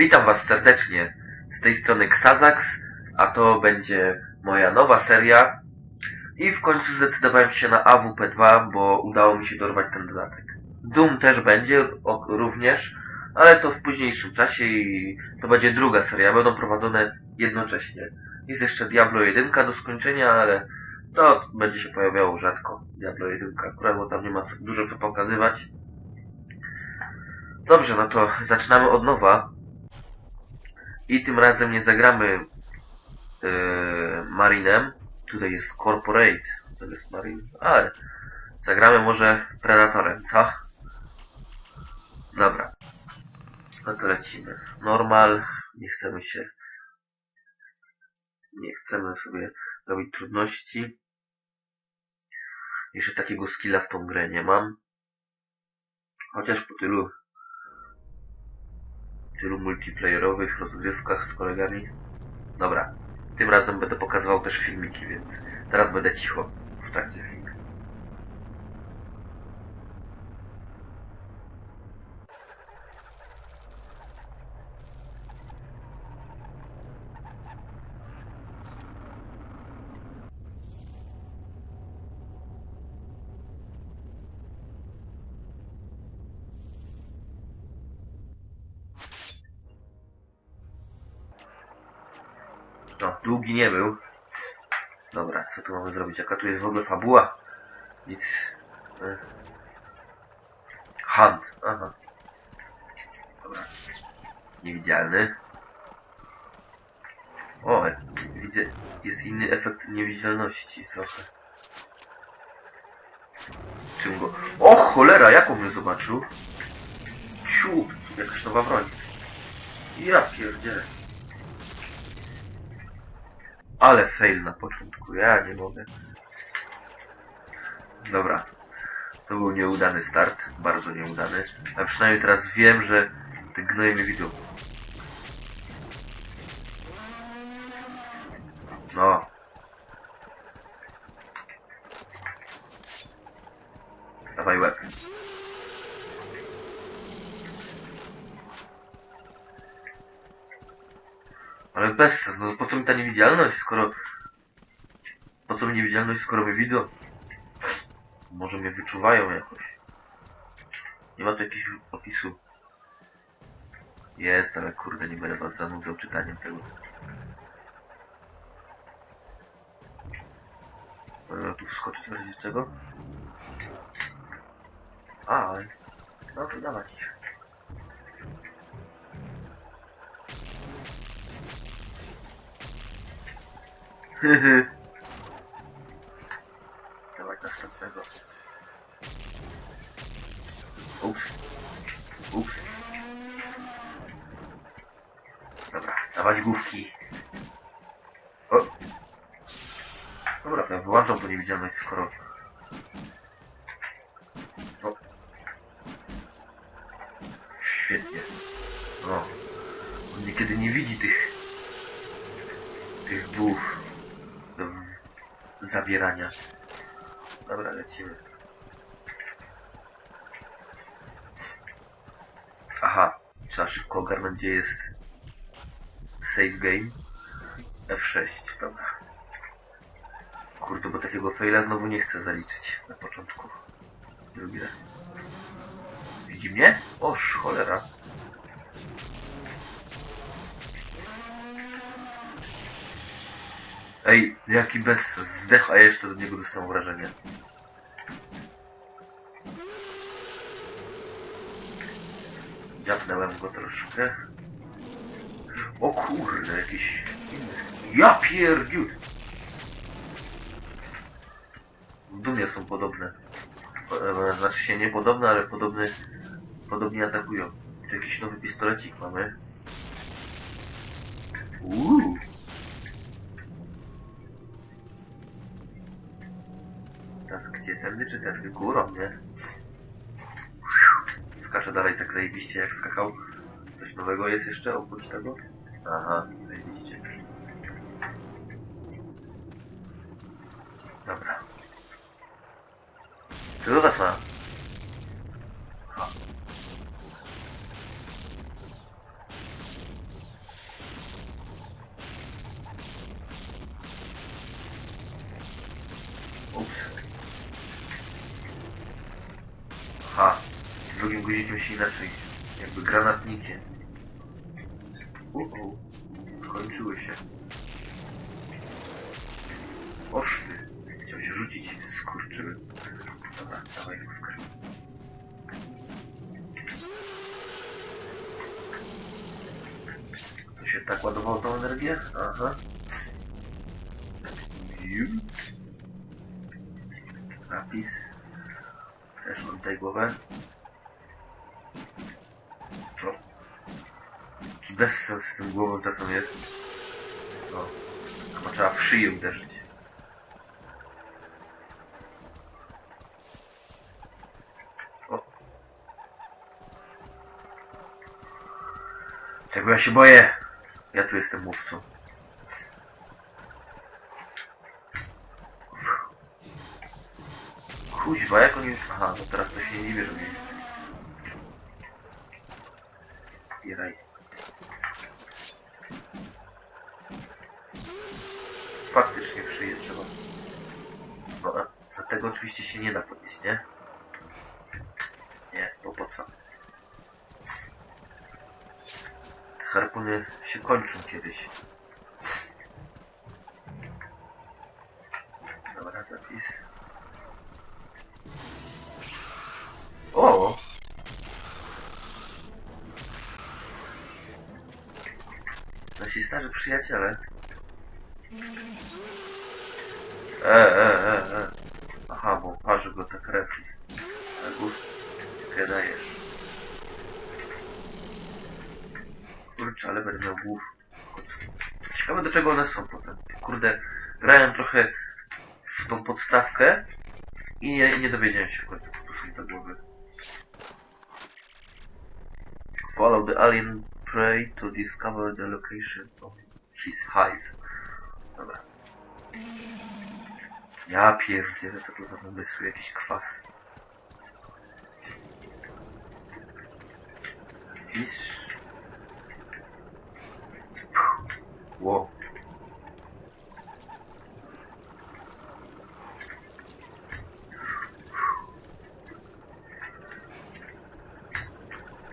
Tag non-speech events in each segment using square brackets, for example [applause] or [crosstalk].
Witam Was serdecznie. Z tej strony Xazax, a to będzie moja nowa seria. I w końcu zdecydowałem się na AWP2, bo udało mi się dorwać ten dodatek. Doom też będzie o, również, ale to w późniejszym czasie i to będzie druga seria. Będą prowadzone jednocześnie. Jest jeszcze Diablo 1 do skończenia, ale to będzie się pojawiało rzadko. Diablo 1 akurat, bo tam nie ma dużo co pokazywać. Dobrze, no to zaczynamy od nowa. I tym razem nie zagramy yy, Marinem. Tutaj jest Corporate. Jest Marine. Ale zagramy może Predatorem, co? Dobra. No to lecimy. Normal. Nie chcemy się... Nie chcemy sobie robić trudności. Jeszcze takiego skilla w tą grę nie mam. Chociaż po tylu tylu multiplayerowych rozgrywkach z kolegami. Dobra, tym razem będę pokazywał też filmiki, więc teraz będę cicho w trakcie filmu. No, długi nie był. Dobra, co tu mamy zrobić? Jaka tu jest w ogóle fabuła? Nic. E. Hunt, aha. Dobra. Niewidzialny. O, widzę, jest inny efekt niewidzialności trochę. Czym go... O, cholera, jaką mnie zobaczył? Ciu, jakaś nowa broń. Ja pierdzielę. Ale fail na początku, ja nie mogę. Dobra. To był nieudany start, bardzo nieudany. A przynajmniej teraz wiem, że te gnoje mnie widzą. No. Dawaj łeb. Ale bez sens, no po co mi ta niewidzialność, skoro... Po co mi niewidzialność, skoro mnie widzą? Może mnie wyczuwają jakoś. Nie ma tu jakiegoś opisu. Jest, ale kurde, nie będę was zanudzał czytaniem tego. Mogę tu wskoczyć w razie czego? A. No to dawać. Hehe. Dawać następnego. Ups. Ups. Dobra, dawać główki. O. Dobra, to ja wyłączam tą niewidzialność, skoro... O. Świetnie. No. On niekiedy nie widzi tych... tych do zabierania. Dobra, lecimy. Aha, trzeba szybko ogarnąć, gdzie jest save game. F6, dobra. Kurde, bo takiego faila znowu nie chcę zaliczyć na początku. Drugi raz. Widzi mnie? Oż, cholera. Ej, jaki bez zdech, a jeszcze do niego dostałem wrażenie. Dziapnąłem go troszkę. O kurde, jakiś inny. Ja pierdziu! W dumie są podobne. E, Znaczy się nie podobne, ale podobne, podobnie atakują. Tu jakiś nowy pistolecik mamy. Uuu. Gdzie tędy czy tędy? Górą, nie? Skacze dalej tak zajebiście jak skakał. Coś nowego jest jeszcze oprócz tego? Aha, zajebiście. Dobra. Tylu was ma. Inaczej. Jakby granatnikiem. Uh Skończyły się. Oż ty. Chciał się rzucić, skurczyły. Dobra, dawaj główkę. To się tak ładowało tą energię? Aha. Zapis. Też mam tutaj głowę. Jaki bezsens z tym głową czasem jest. O. Chyba trzeba w szyję uderzyć. O. Czego ja się boję? Ja tu jestem mówcą. Kuźwa, jak oni. Aha, no teraz to się nie dziwię, że mnie... Zbieraj. Faktycznie w szyję trzeba. No, a za tego oczywiście się nie da podnieść, nie? Nie, bo po co? Te harpuny się kończą kiedyś. Dobra, zapis. O! Nasi starzy przyjaciele. E, e, e, e. Aha, bo parzy go ta krew. A głów jakie dajesz. Kurczę, ale będę miał głów. Ciekawe do czego one są potem. Kurde, grałem trochę w tą podstawkę i nie, nie dowiedziałem się w końcu, co są te głowy. Follow the alien prey to discover the location of his hive. Dobra. Ja pierdzielę, co to za pomysły, jakiś kwas. Fish. Wow.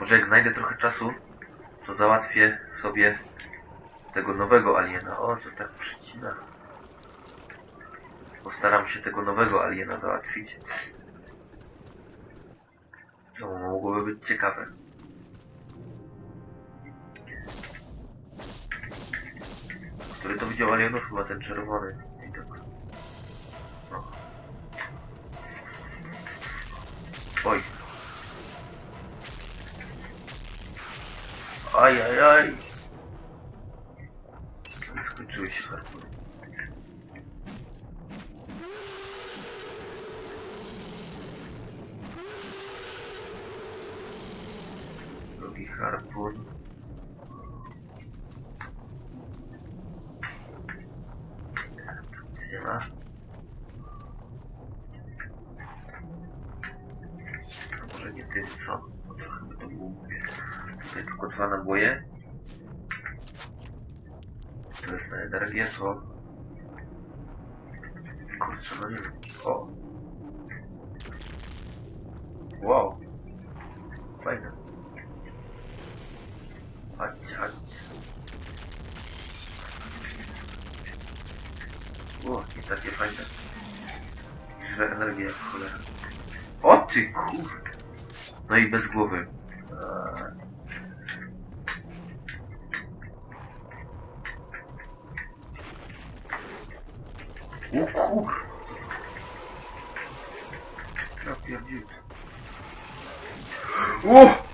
Może jak znajdę trochę czasu, to załatwię sobie tego nowego aliena. O, to tak przycina. Postaram się tego nowego aliena załatwić. To mogłoby być ciekawe. Który to widział alienów? Chyba ten czerwony. Widok. No. Oj. Aj, aj, aj. Skończyły się harpuny. Drugi harpun. A może nie ty, co? Trochę by to było mówię. Tutaj tylko dwa naboje. To jest to... Kurczę, no nie wiem. O! Wow! Fajne. Chodź, chodź. O, nie takie fajne. Żre energię jak cholera. O ty kurde! No i bez głowy. Eee. O kur... Ja pierdził. O!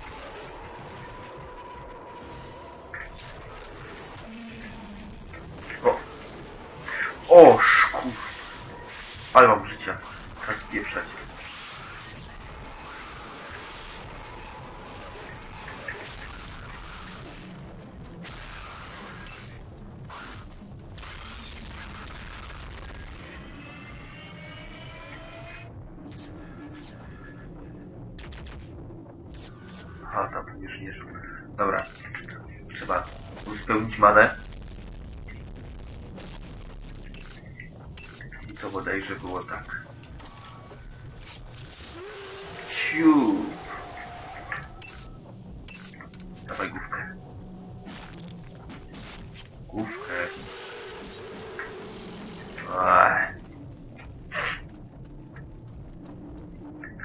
O! O, szkur... Ale mam życia. Czas spieprzać. Dawaj główkę. Główkę.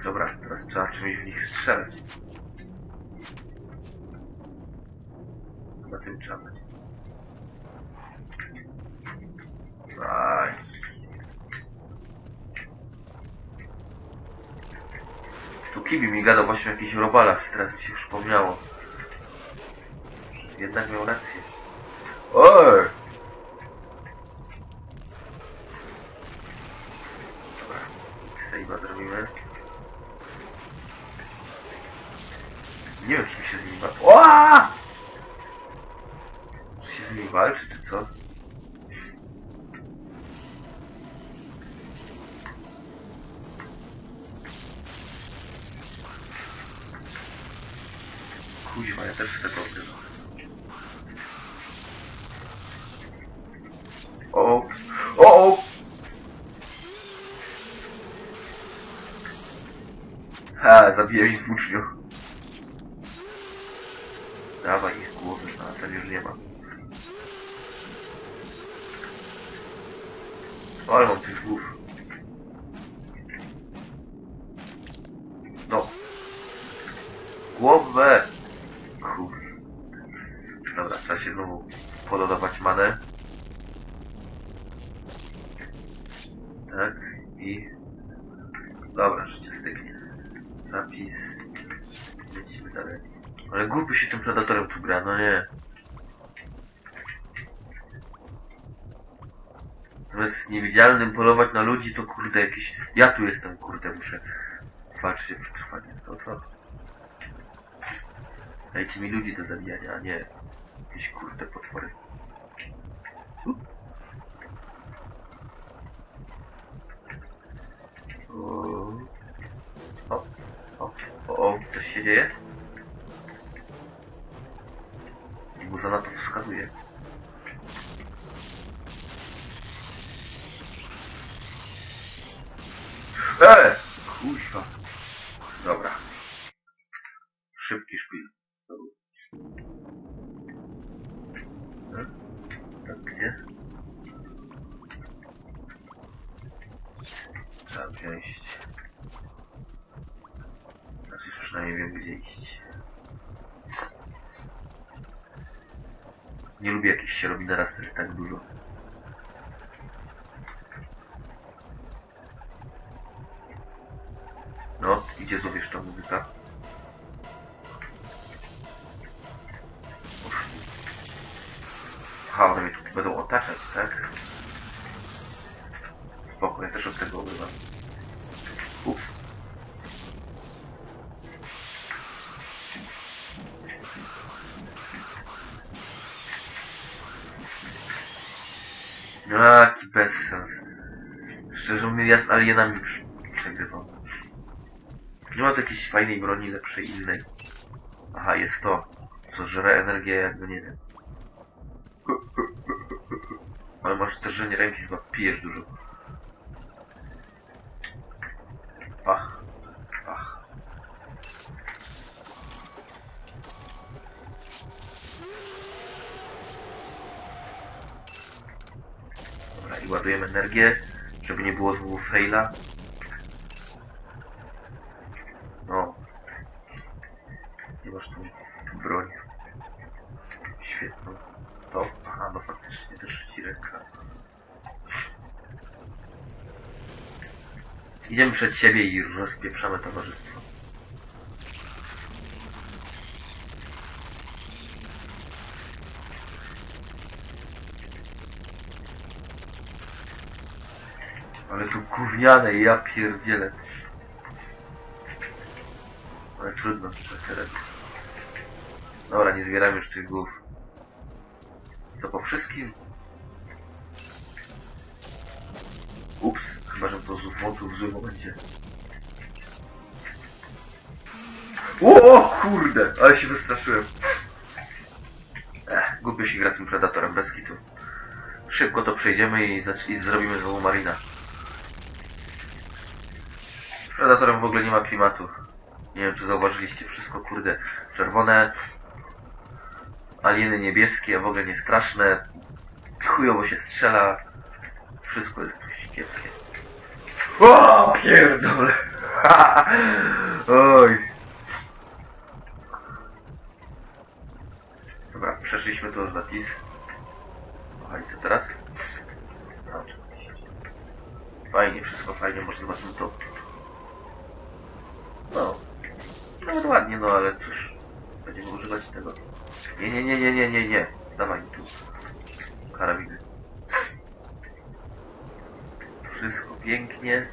Dobra, teraz trzeba czymś w nich strzelać. Chyba tym trzeba być. Tu Kibi mi gadał właśnie o jakichś robalach teraz mi się przypomniało. Jednak miał rację. Oj! Dobra, save'a zrobimy. Nie wiem, czy mi się z nimi walczy. Czy się z nimi walczy, czy co? Kuźwa, ja też z tego odgryzam. O, o, o! Ha, zabiję ich w uczniu. Dawaj ich głowy, a ten już nie ma. Ale mam tych głów. No. Głowę! Kur... Dobra, trzeba się znowu pododawać manę. Tak, i... Dobra, życie styknie. Zapis. Lecimy dalej. Ale głupio się tym predatorem tu gra, no nie. Zamiast niewidzialnym polować na ludzi, to kurde jakieś... Ja tu jestem, kurde, muszę walczyć o przetrwanie. To co? Dajcie mi ludzi do zabijania, a nie jakieś kurde potwory. O, o, o, o, coś się dzieje? Muza na to wskazuje. E! Kuźwa. Dobra. Szybki szpil. Tak, gdzie? Trzeba wziąć... Znaczy przynajmniej wiem gdzie iść. Nie lubię jakieś się robi naraz tak dużo. No, idzie znów jeszcze muzyka. Poszli. Aha, one mnie tu będą otaczać, tak? Spoko, ja też od tego obrywam. Jaki bezsens. Szczerze mówiąc, ja z alienami przegrywam. Nie ma tu jakiejś fajnej broni, lepszej, innej. Aha, jest to, co żre energię, jakby nie wiem. Ale masz też żenie ręki, chyba pijesz dużo. Pach. Dobra, i ładujemy energię, żeby nie było znowu faila. No. Nie masz tu broń. Świetną. To, aha, no faktycznie też ci ręka. Idziemy przed siebie i rozpieprzamy towarzystwo. Ale tu gówniane, ja pierdzielę. Ale trudno, przeseret. Dobra, nie zbieram już tych głów. Co po wszystkim? Ups, chyba że to włączył w złym momencie. O, o kurde, ale się wystraszyłem. Ech, głupio się gra tym predatorem bez kitu. Szybko to przejdziemy i, i zrobimy znowu marina. Predatorem w ogóle nie ma klimatu. Nie wiem, czy zauważyliście wszystko, kurde, czerwone, alieny niebieskie, w ogóle nie straszne, chujowo się strzela. Wszystko jest dość kiepskie. O, pierdolę! [laughs] Oj. Dobra, przeszliśmy to zapis. Aha, i co teraz? Fajnie, wszystko fajnie, może zobaczymy to. No. Nawet ładnie, no ale cóż. Będziemy używać tego. Nie, nie, nie, nie, nie, nie, nie. Dawaj tu. Karabiny. Wszystko pięknie.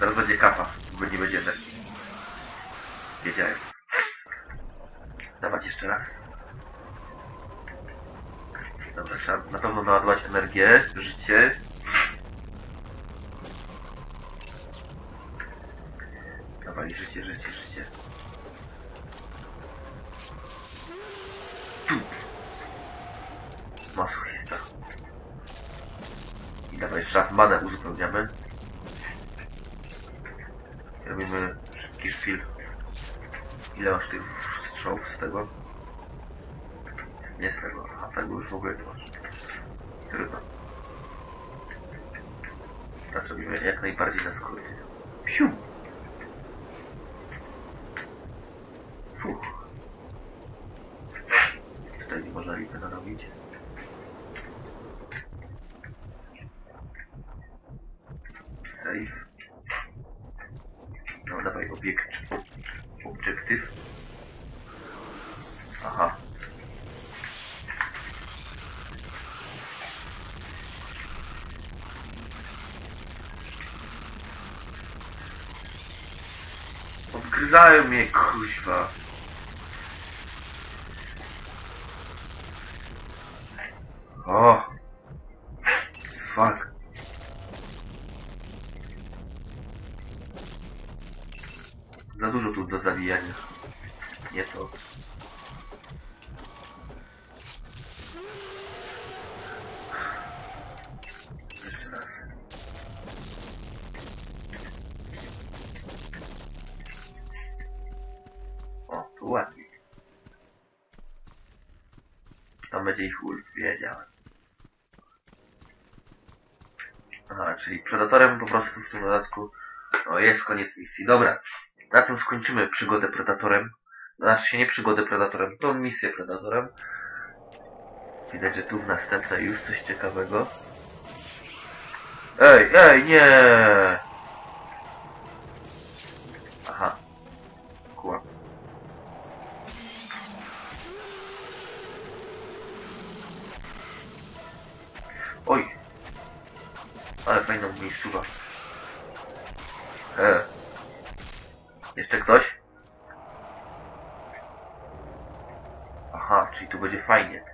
Zaraz będzie kapa, bo nie będzie energii. Wiedziałem. Dawać jeszcze raz. Dobra, trzeba na pewno naładować energię, życie. Dawaj, życie, życie, życie. Tu. Masochista. I dawaj jeszcze raz manę uzupełniamy. Robimy szybki szpil. Ile masz tych strzałów z tego? Nie z tego, a tego już w ogóle nie masz. Trudno. Teraz robimy jak najbardziej na skróty. Psiu! Fuh. Nie można lipy narobić. Save. No dawaj obiekt. Obiektyw. Aha. Odgryzają mnie, kuźwa. Tam będzie ich ult, wiedziałem. Aha, czyli Predatorem po prostu w tym dodatku. O, jest koniec misji. Dobra, na tym skończymy przygodę Predatorem. Znaczy się nie przygodę Predatorem, to misję Predatorem. Widać, że tu w następnej już coś ciekawego. Ej, ej, nie! Ale fajną miejscówka. E. Jeszcze ktoś? Aha, czyli tu będzie fajnie.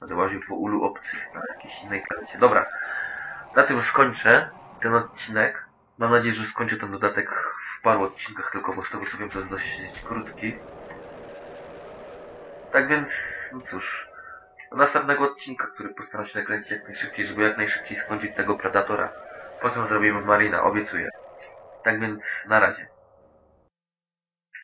Będę łaził po ulu obcych na jakiejś innej planecie. Dobra, na tym skończę ten odcinek. Mam nadzieję, że skończę ten dodatek w paru odcinkach tylko, bo z tego co wiem to jest dość krótki. Tak więc, no cóż, do następnego odcinka, który postaram się nakręcić jak najszybciej, żeby jak najszybciej skończyć tego Predatora. Potem zrobimy Marina, obiecuję. Tak więc, na razie.